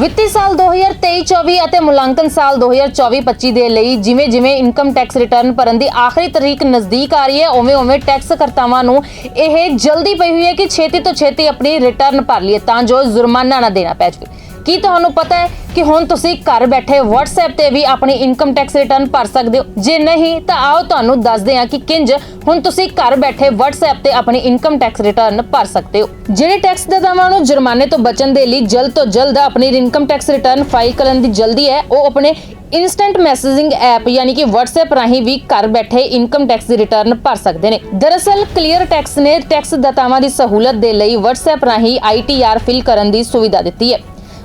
ਵਿੱਤੀ ਸਾਲ 2023-24 ਅਤੇ ਮੁਲਾਂਕਣ ਸਾਲ 2024-25 ਦੇ ਲਈ ਜਿਵੇਂ ਜਿਵੇਂ ਇਨਕਮ ਟੈਕਸ ਰਿਟਰਨ ਭਰਨ ਦੀ ਆਖਰੀ ਤਰੀਕ ਨਜ਼ਦੀਕ ਆ ਰਹੀ ਹੈ ਉਵੇਂ ਉਵੇਂ ਟੈਕਸ ਕਰਤਾਵਾਂ ਨੂੰ ਇਹ ਜਲਦੀ ਪਈ ਹੋਈ ਹੈ ਕਿ ਛੇਤੀ ਤੋਂ ਛੇਤੀ ਆਪਣੀ ਰਿਟਰਨ ਭਰ ਲਈਏ ਤਾਂ ਜੋ ਜੁਰਮਾਨਾ ਨਾ ਦੇਣਾ ਪੈ ਜਾਵੇ। ਕੀ ਤੁਹਾਨੂੰ ਪਤਾ ਹੈ ਕਿ ਹੁਣ ਤੁਸੀਂ ਘਰ ਬੈਠੇ WhatsApp ਤੇ ਵੀ ਆਪਣੀ ਇਨਕਮ ਟੈਕਸ ਰਿਟਰਨ ਭਰ ਸਕਦੇ ਹੋ? ਜੇ ਨਹੀਂ, ਤਾਂ ਆਓ ਤੁਹਾਨੂੰ ਦੱਸਦੇ ਹਾਂ ਕਿ ਕਿੰਜ ਹੁਣ ਤੁਸੀਂ ਘਰ ਬੈਠੇ WhatsApp ਤੇ ਆਪਣੀ ਇਨਕਮ ਟੈਕਸ ਰਿਟਰਨ ਭਰ ਸਕਦੇ ਹੋ। ਜਿਹੜੇ ਟੈਕਸ ਦਾਤਾਵਾਂ ਨੂੰ ਜੁਰਮਾਨੇ ਤੋਂ ਬਚਣ ਦੇ ਲਈ ਜਲਦ ਤੋਂ ਜਲਦ ਆਪਣੀ ਇਨਕਮ ਟੈਕਸ ਰਿਟਰਨ ਫਾਈਲ ਕਰਨ ਦੀ ਜਲਦੀ ਹੈ, ਉਹ ਆਪਣੇ ਇਨਸਟੈਂਟ ਮੈਸੇਜਿੰਗ ਐਪ ਯਾਨੀ ਕਿ WhatsApp ਰਾਹੀਂ ਵੀ ਘਰ ਬੈਠੇ ਇਨਕਮ ਟੈਕਸ ਦੀ ਰਿਟਰਨ ਭਰ ਸਕਦੇ ਨੇ। ਦਰਅਸਲ ਕਲੀਅਰ ਟੈਕਸ ਨੇ ਟੈਕਸ ਦਾਤਾਵਾਂ ਦੀ ਸਹੂਲਤ ਦੇ ਲਈ WhatsApp ਰਾਹੀਂ ITR ਫਿਲ ਕਰਨ ਦੀ ਸੁਵਿਧਾ ਦਿੱਤੀ ਹੈ।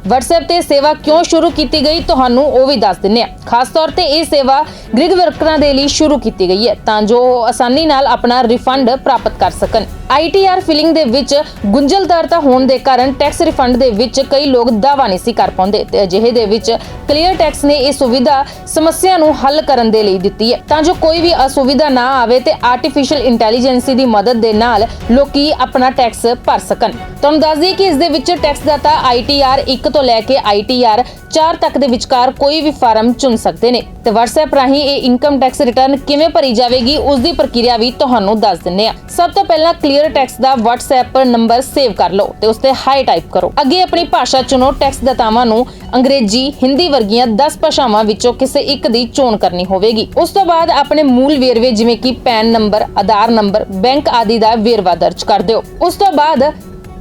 WhatsApp ਤੇ ਸੇਵਾ ਕਿਉਂ ਸ਼ੁਰੂ ਕੀਤੀ ਗਈ ਤੁਹਾਨੂੰ ਉਹ ਵੀ ਦੱਸ ਦਿੰਨੇ ਆ ਖਾਸ ਤੌਰ ਤੇ ਇਹ ਸੇਵਾ ਗ੍ਰਿਗ ਵਰਕਰਾਂ ਦੇ ਲਈ ਸ਼ੁਰੂ ਕੀਤੀ ਗਈ ਹੈ ਤਾਂ ਜੋ ਉਹ ਆਸਾਨੀ ਨਾਲ ਆਪਣਾ ਰਿਫੰਡ ਪ੍ਰਾਪਤ ਕਰ ਸਕਣ। ITR ਫਿਲਿੰਗ ਦੇ ਵਿੱਚ ਗੁੰਝਲਦਾਰਤਾ ਹੋਣ ਦੇ ਕਾਰਨ ਟੈਕਸ ਰਿਫੰਡ ਦੇ ਵਿੱਚ ਕਈ ਲੋਕ ਦਾਅਵਾ ਨਹੀਂ ਸੀ ਕਰ ਪਾਉਂਦੇ ਤੇ ਅਜਿਹੇ ਦੇ ਵਿੱਚ ਕਲੀਅਰ ਟੈਕਸ ਨੇ ਇਹ ਸੁਵਿਧਾ ਸਮੱਸਿਆ ਨੂੰ ਹੱਲ ਕਰਨ ਦੇ ਲਈ ਦਿੱਤੀ ਹੈ। ਤਾਂ ਜੋ ਕੋਈ ਵੀ ਅਸੁਵਿਧਾ ਨਾ ਆਵੇ ਤੇ ਆਰਟੀਫੀਸ਼ੀਅਲ ਇੰਟੈਲੀਜੈਂਸੀ ਦੀ ਮਦਦ ਦੇ ਨਾਲ ਲੋਕੀ ਆਪਣਾ ਟੈਕਸ ਭਰ ਸਕਣ। ਤੁਹਾਨੂੰ ਦੱਸ ਦਈਏ ਕਿ ਇਸ ਦੇ ਵਿੱਚ ਟੈਕਸ ਦਾਤਾ ITR ਇੱਕ ਤੋਂ ਲੈ ਕੇ ITR 4 ਤੱਕ ਦੇ ਵਿਚਕਾਰ ਕੋਈ ਵੀ ਫਾਰਮ ਚੁਣ ਸਕਦੇ ਨੇ। ਤੇ WhatsApp ਰਾਹੀਂ ਇਹ ਇਨਕਮ ਟੈਕਸ ਰਿਟਰਨ ਕਿਵੇਂ ਭਰੀ ਜਾਵੇਗੀ ਉਸ ਦੀ ਪ੍ਰਕਿਰਿਆ ਵੀ ਤੁਹਾਨੂੰ ਦੱਸ ਦਿੰਨੇ ਆ ਸਭ ਤੋਂ ਪਹਿਲਾਂ ਕਲੀਅਰ ਟੈਕਸ ਦਾ WhatsApp ਨੰਬਰ ਸੇਵ ਕਰ ਲਓ ਤੇ ਉਸ ਤੇ ਹਾਈ ਟਾਈਪ ਕਰੋ। ਅੱਗੇ ਆਪਣੀ ਭਾਸ਼ਾ ਚੁਣੋ ਟੈਕਸ ਦਾਤਾਵਾਂ ਨੂੰ ਅੰਗਰੇਜ਼ੀ, ਹਿੰਦੀ ਵਰਗੀਆਂ 10 ਭਾਸ਼ਾਵਾਂ ਵਿੱਚੋਂ ਕਿਸੇ ਇੱਕ ਦੀ ਚੋਣ ਕਰਨੀ ਹੋਵੇਗੀ। ਉਸ ਤੋਂ ਬਾਅਦ ਆਪਣੇ ਮੂਲ ਵੇਰਵੇ ਜਿਵੇਂ ਕਿ PAN number, Aadhaar number, bank ਆਦਿ ਦਾ ਵੇਰਵਾ ਦਰਜ ਕਰ ਦਿਓ। ਉਸ ਤੋਂ ਬਾਅਦ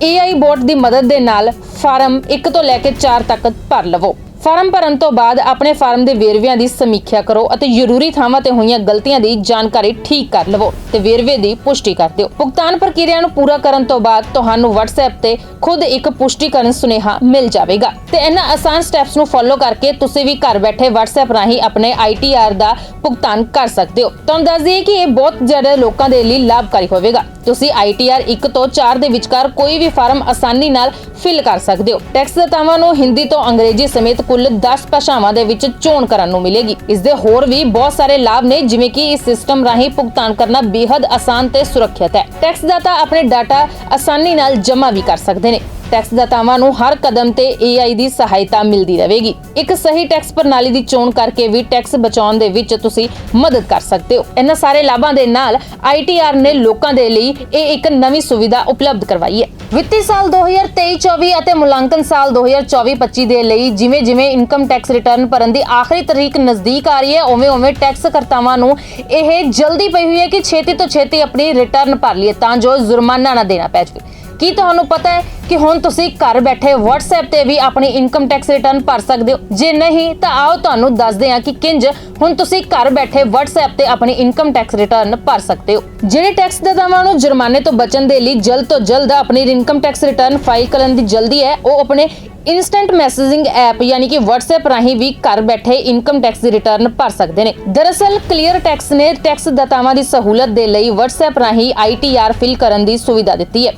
AI ਬੋਟ ਦੀ ਮਦਦ ਦੇ ਨਾਲ ਫਾਰਮ 1 ਤੋਂ ਲੈ ਕੇ 4 ਤੱਕ ਭਰ ਲਵੋ। ਫਾਰਮ ਭਰਨ ਤੋਂ ਬਾਅਦ ਆਪਣੇ ਫਾਰਮ ਦੇ ਵੇਰਵਿਆਂ ਦੀ ਸਮੀਖਿਆ ਕਰੋ ਅਤੇ ਜ਼ਰੂਰੀ ਥਾਵਾਂ ਤੇ ਹੋਈਆਂ ਗਲਤੀਆਂ ਦੀ ਜਾਣਕਾਰੀ ਠੀਕ ਕਰ ਲਵੋ ਤੇ ਵੇਰਵੇ ਦੀ ਪੁਸ਼ਟੀ ਕਰ ਦਿਓ। ਭੁਗਤਾਨ ਪ੍ਰਕਿਰਿਆ ਨੂੰ ਪੂਰਾ ਕਰਨ ਤੋਂ ਬਾਅਦ ਤੁਹਾਨੂੰ WhatsApp ਤੇ ਖੁਦ ਇੱਕ ਪੁਸ਼ਟੀਕਰਨ ਸੁਨੇਹਾ ਮਿਲ ਜਾਵੇਗਾ। ਤੇ ਇਹਨਾਂ ਆਸਾਨ ਸਟੈਪਸ ਨੂੰ ਫੋਲੋ ਕਰਕੇ ਤੁਸੀਂ ਵੀ ਘਰ ਬੈਠੇ WhatsApp ਰਾਹੀਂ ਆਪਣੇ ITR ਦਾ ਭੁਗਤਾਨ ਕਰ ਸਕਦੇ ਹੋ। ਤੁਹਾਨੂੰ ਦੱਸ ਦਈਏ ਕਿ ਇਹ ਬਹੁਤ ਜ਼ਿਆਦਾ ਲੋਕਾਂ ਦੇ ਲਈ ਲਾਭਕਾਰੀ ਹੋਵੇਗਾ। ਤੁਸੀਂ ITR 1 ਤੋਂ 4 ਦੇ ਵਿਚਕਾਰ ਕੋਈ ਵੀ ਫਾਰਮ ਆਸਾਨੀ ਨਾਲ ਫਿਲ ਕਰ ਸਕਦੇ ਹੋ। ਟੈਕਸ ਦਾਤਾਵਾਂ ਨੂੰ ਹਿੰਦੀ ਤੋਂ ਅੰਗਰੇਜ਼ੀ ਸਮੇਤ ਕੁੱਲ 10 ਭਾਸ਼ਾਵਾਂ ਦੇ ਵਿੱਚ ਚੋਣ ਕਰਨ ਨੂੰ ਮਿਲੇਗੀ। ਇਸ ਦੇ ਹੋਰ ਵੀ ਬਹੁਤ ਸਾਰੇ ਲਾਭ ਨੇ, ਜਿਵੇਂ ਕਿ ਇਸ ਸਿਸਟਮ ਰਾਹੀਂ ਭੁਗਤਾਨ ਕਰਨਾ ਬੇहद ਆਸਾਨ ਤੇ ਸੁਰੱਖਿਅਤ ਹੈ। ਟੈਕਸ ਦਾਤਾ ਆਪਣੇ ਡਾਟਾ ਆਸਾਨੀ ਨਾਲ ਜਮ੍ਹਾਂ ਵੀ ਕਰ ਸਕਦੇ ਨੇ। ਟੈਕਸ ਨੂੰ ਹਰ ਕਦਮ ਤੇ AI ਦੀ ਸਹਾਇਤਾ ਮਿਲਦੀ ਰਹੇਗੀ। ਇੱਕ ਸਹੀ ਟੈਕਸ ਪ੍ਰਣਾਲੀ ਦੀ ਚੋਣ ਕਰਕੇ ਵੀ ਟੈਕਸ ਬਚਾਉਣ ਦੇ ਵਿੱਚ ਤੁਸੀਂ ਮਦਦ ਕਰ ਸਕਦੇ ਹੋ। ਇਹਨਾਂ ਸਾਰੇ ਲਾਭਾਂ ਦੇ ਨਾਲ ITR ਨੇ ਲੋਕਾਂ ਦੇ ਲਈ ਇਹ ਇੱਕ ਨਵੀਂ ਸੁਵਿਧਾ ਉਪਲਬਧ ਕਰਵਾਈ ਹੈ। ਵਿੱਤੀ ਸਾਲ 2023-24 ਅਤੇ ਮੁਲਾਂਕਣ ਸਾਲ 2024-25 ਦੇ ਲਈ ਜਿਵੇਂ ਜਿਵੇਂ ਇਨਕਮ ਟੈਕਸ ਰਿਟਰਨ ਭਰਨ ਦੀ ਆਖਰੀ ਤਰੀਕ ਨਜ਼ਦੀਕ ਆ ਰਹੀ ਹੈ ਉਵੇਂ ਉਵੇਂ ਟੈਕਸ ਕਰਤਾਵਾਂ ਨੂੰ ਇਹ ਜਲਦੀ ਪਈ ਹੋਈ ਹੈ ਕਿ ਛੇਤੀ ਤੋਂ ਛੇਤੀ ਆਪਣੀ ਰਿਟਰਨ ਭਰ ਲਈਏ ਤਾਂ ਜੋ ਜੁਰਮਾਨਾ ਨਾ ਦੇਣਾ ਪੈ ਜਾਵੇ। ਕੀ ਤੁਹਾਨੂੰ ਪਤਾ ਹੈ ਕਿ ਹੁਣ ਤੁਸੀਂ ਘਰ ਬੈਠੇ WhatsApp ਤੇ ਵੀ ਆਪਣੀ ਇਨਕਮ ਟੈਕਸ ਰਿਟਰਨ ਭਰ ਸਕਦੇ ਹੋ? ਜੇ ਨਹੀਂ, ਤਾਂ ਆਓ ਤੁਹਾਨੂੰ ਦੱਸਦੇ ਹਾਂ ਕਿ ਕਿੰਜ ਹੁਣ ਤੁਸੀਂ ਘਰ ਬੈਠੇ WhatsApp ਤੇ ਆਪਣੀ ਇਨਕਮ ਟੈਕਸ ਰਿਟਰਨ ਭਰ ਸਕਦੇ ਹੋ। ਜਿਹੜੇ ਟੈਕਸ ਦਾਤਾਵਾਂ ਨੂੰ ਜੁਰਮਾਨੇ ਤੋਂ ਬਚਣ ਦੇ ਲਈ ਜਲਦ ਤੋਂ ਜਲਦ ਆਪਣੀ ਇਨਕਮ ਟੈਕਸ ਰਿਟਰਨ ਫਾਈਲ ਕਰਨ ਦੀ ਜਲਦੀ ਹੈ, ਉਹ ਆਪਣੇ ਇਨਸਟੈਂਟ ਮੈਸੇਜਿੰਗ ਐਪ ਯਾਨੀ ਕਿ WhatsApp ਰਾਹੀਂ ਵੀ ਘਰ ਬੈਠੇ ਇਨਕਮ ਟੈਕਸ ਦੀ ਰਿਟਰਨ ਭਰ ਸਕਦੇ ਨੇ। ਦਰਅਸਲ ਕਲੀਅਰ ਟੈਕਸ ਨੇ ਟੈਕਸ ਦਾਤਾਵਾਂ ਦੀ ਸਹੂਲਤ ਦੇ ਲਈ WhatsApp ਰਾਹੀਂ ITR ਫਿਲ ਕਰਨ ਦੀ ਸੁਵਿਧਾ ਦਿੱਤੀ ਹੈ।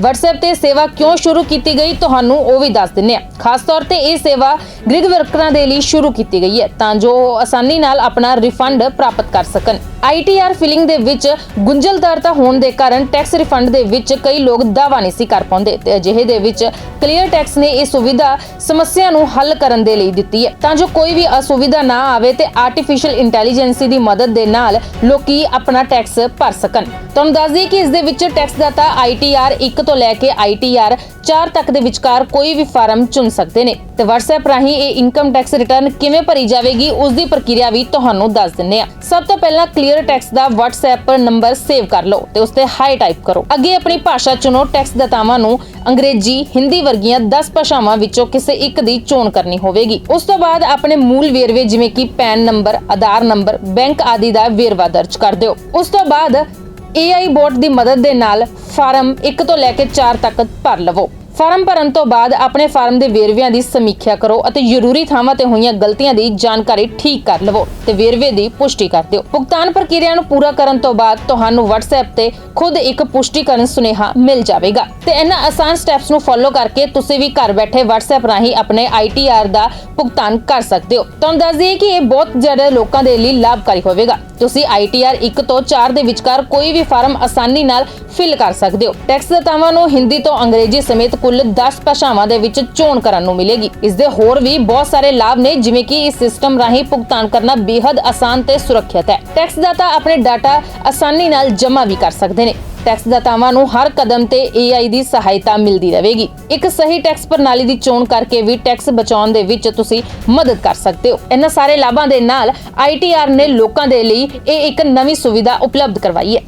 WhatsApp ਤੇ ਸੇਵਾ ਕਿਉਂ ਸ਼ੁਰੂ ਕੀਤੀ ਗਈ ਤੁਹਾਨੂੰ ਉਹ ਵੀ ਦੱਸ ਦਿੰਨੇ ਆ ਖਾਸ ਤੌਰ ਤੇ ਇਹ ਸੇਵਾ ਗ੍ਰਿਗ ਵਰਕਰਾਂ ਦੇ ਲਈ ਸ਼ੁਰੂ ਕੀਤੀ ਗਈ ਹੈ ਤਾਂ ਜੋ ਉਹ ਆਸਾਨੀ ਨਾਲ ਆਪਣਾ ਰਿਫੰਡ ਪ੍ਰਾਪਤ ਕਰ ਸਕਣ। ITR ਫਿਲਿੰਗ ਦੇ ਵਿੱਚ ਗੁੰਝਲਦਾਰਤਾ ਹੋਣ ਦੇ ਕਾਰਨ ਟੈਕਸ ਰਿਫੰਡ ਦੇ ਵਿੱਚ ਕਈ ਲੋਕ ਦਾਅਵਾ ਨਹੀਂ ਸੀ ਕਰ ਪਾਉਂਦੇ ਤੇ ਅਜਿਹੇ ਦੇ ਵਿੱਚ ਕਲੀਅਰ ਟੈਕਸ ਨੇ ਇਹ ਸੁਵਿਧਾ ਸਮੱਸਿਆ ਨੂੰ ਹੱਲ ਕਰਨ ਦੇ ਲਈ ਦਿੱਤੀ ਹੈ। ਤਾਂ ਜੋ ਕੋਈ ਵੀ ਅਸੁਵਿਧਾ ਨਾ ਆਵੇ ਤੇ ਆਰਟੀਫੀਸ਼ੀਅਲ ਇੰਟੈਲੀਜੈਂਸੀ ਦੀ ਮਦਦ ਦੇ ਨਾਲ ਲੋਕੀ ਆਪਣਾ ਟੈਕਸ ਭਰ ਸਕਣ। ਤੁਹਾਨੂੰ ਦੱਸ ਦਈਏ ਕਿ ਇਸ ਦੇ ਵਿੱਚ ਟੈਕਸ ਦਾਤਾ ITR ਇੱਕ ਤੋਂ ਲੈ ਕੇ ITR 4 ਤੱਕ ਦੇ ਵਿਚਕਾਰ ਕੋਈ ਵੀ ਫਾਰਮ ਚੁਣ ਸਕਦੇ ਨੇ। ਤੇ WhatsApp ਰਾਹੀਂ ਇਹ ਇਨਕਮ ਟੈਕਸ ਰਿਟਰਨ ਕਿਵੇਂ ਭਰੀ ਜਾਵੇਗੀ ਉਸ ਦੀ ਪ੍ਰਕਿਰਿਆ ਵੀ ਤੁਹਾਨੂੰ ਦੱਸ ਦਿੰਨੇ ਆ ਸਭ ਤੋਂ ਪਹਿਲਾਂ ਕਲੀਅਰ ਟੈਕਸ ਦਾ WhatsApp ਨੰਬਰ ਸੇਵ ਕਰ ਲਓ ਤੇ ਉਸ ਤੇ ਹਾਈ ਟਾਈਪ ਕਰੋ। ਅੱਗੇ ਆਪਣੀ ਭਾਸ਼ਾ ਚੁਣੋ ਟੈਕਸ ਦਾਤਾਵਾਂ ਨੂੰ ਅੰਗਰੇਜ਼ੀ, ਹਿੰਦੀ ਵਰਗੀਆਂ 10 ਭਾਸ਼ਾਵਾਂ ਵਿੱਚੋਂ ਕਿਸੇ ਇੱਕ ਦੀ ਚੋਣ ਕਰਨੀ ਹੋਵੇਗੀ। ਉਸ ਤੋਂ ਬਾਅਦ ਆਪਣੇ ਮੂਲ ਵੇਰਵੇ ਜਿਵੇਂ ਕਿ PAN number, Aadhaar number, bank ਆਦਿ ਦਾ ਵੇਰਵਾ ਦਰਜ ਕਰ ਦਿਓ। ਉਸ ਤੋਂ ਬਾਅਦ AI ਬੋਟ ਦੀ ਮਦਦ ਦੇ ਨਾਲ ਫਾਰਮ 1 ਤੋਂ ਲੈ ਕੇ 4 ਤੱਕ ਭਰ ਲਵੋ। ਫਾਰਮ ਭਰਨ ਤੋਂ ਬਾਅਦ ਆਪਣੇ ਫਾਰਮ ਦੇ ਵੇਰਵਿਆਂ ਦੀ ਸਮੀਖਿਆ ਕਰੋ ਅਤੇ ਜ਼ਰੂਰੀ ਥਾਵਾਂ ਤੇ ਹੋਈਆਂ ਗਲਤੀਆਂ ਦੀ ਜਾਣਕਾਰੀ ਠੀਕ ਕਰ ਲਵੋ ਤੇ ਵੇਰਵੇ ਦੀ ਪੁਸ਼ਟੀ ਕਰ ਦਿਓ। ਭੁਗਤਾਨ ਪ੍ਰਕਿਰਿਆ ਨੂੰ ਪੂਰਾ ਕਰਨ ਤੋਂ ਬਾਅਦ ਤੁਹਾਨੂੰ WhatsApp ਤੇ ਖੁਦ ਇੱਕ ਪੁਸ਼ਟੀਕਰਨ ਸੁਨੇਹਾ ਮਿਲ ਜਾਵੇਗਾ। ਤੇ ਇਹਨਾਂ ਆਸਾਨ ਸਟੈਪਸ ਨੂੰ ਫੋਲੋ ਕਰਕੇ ਤੁਸੀਂ ਵੀ ਘਰ ਬੈਠੇ WhatsApp ਰਾਹੀਂ ਆਪਣੇ ITR ਦਾ ਭੁਗਤਾਨ ਕਰ ਸਕਦੇ ਹੋ। ਤੁਹਾਨੂੰ ਦੱਸ ਦਈਏ ਕਿ ਇਹ ਬਹੁਤ ਜ਼ਿਆਦਾ ਲੋਕਾਂ ਦੇ ਲਈ ਲਾਭਕਾਰੀ ਹੋਵੇਗਾ। ਤੁਸੀਂ ITR 1 ਤੋਂ 4 ਦੇ ਵਿਚਕਾਰ ਕੋਈ ਵੀ ਫਾਰਮ ਆਸਾਨੀ ਨਾਲ ਫਿਲ ਕਰ ਸਕਦੇ ਹੋ। ਟੈਕਸ ਦਾਤਾਵਾਂ ਨੂੰ ਹਿੰਦੀ ਤੋਂ ਅੰਗਰੇਜ਼ੀ ਸਮੇਤ ਕੁੱਲ 10 ਭਾਸ਼ਾਵਾਂ ਦੇ ਵਿੱਚ ਚੋਣ ਕਰਨ ਨੂੰ ਮਿਲੇਗੀ। ਇਸ ਦੇ ਹੋਰ ਵੀ ਬਹੁਤ ਸਾਰੇ ਲਾਭ ਨੇ, ਜਿਵੇਂ ਕਿ ਇਸ ਸਿਸਟਮ ਰਾਹੀਂ ਭੁਗਤਾਨ ਕਰਨਾ ਬੇहद ਆਸਾਨ ਤੇ ਸੁਰੱਖਿਅਤ ਹੈ। ਟੈਕਸ ਦਾਤਾ ਆਪਣੇ ਡਾਟਾ ਆਸਾਨੀ ਨਾਲ ਜਮ੍ਹਾਂ ਵੀ ਕਰ ਸਕਦੇ ਨੇ। ਟੈਕਸ ਦਾਤਾਵਾਂ ਨੂੰ ਹਰ ਕਦਮ ਤੇ AI ਦੀ ਸਹਾਇਤਾ ਮਿਲਦੀ ਰਹੇਗੀ। ਇੱਕ ਸਹੀ ਟੈਕਸ ਪ੍ਰਣਾਲੀ ਦੀ ਚੋਣ ਕਰਕੇ ਵੀ ਟੈਕਸ ਬਚਾਉਣ ਦੇ ਵਿੱਚ ਤੁਸੀਂ ਮਦਦ ਕਰ ਸਕਦੇ ਹੋ। ਇਹਨਾਂ ਸਾਰੇ ਲਾਭਾਂ ਦੇ ਨਾਲ ITR ਨੇ ਲੋਕਾਂ ਦੇ ਲਈ ਇਹ ਇੱਕ ਨਵੀਂ ਸੁਵਿਧਾ ਉਪਲਬਧ ਕਰਵਾਈ ਹੈ।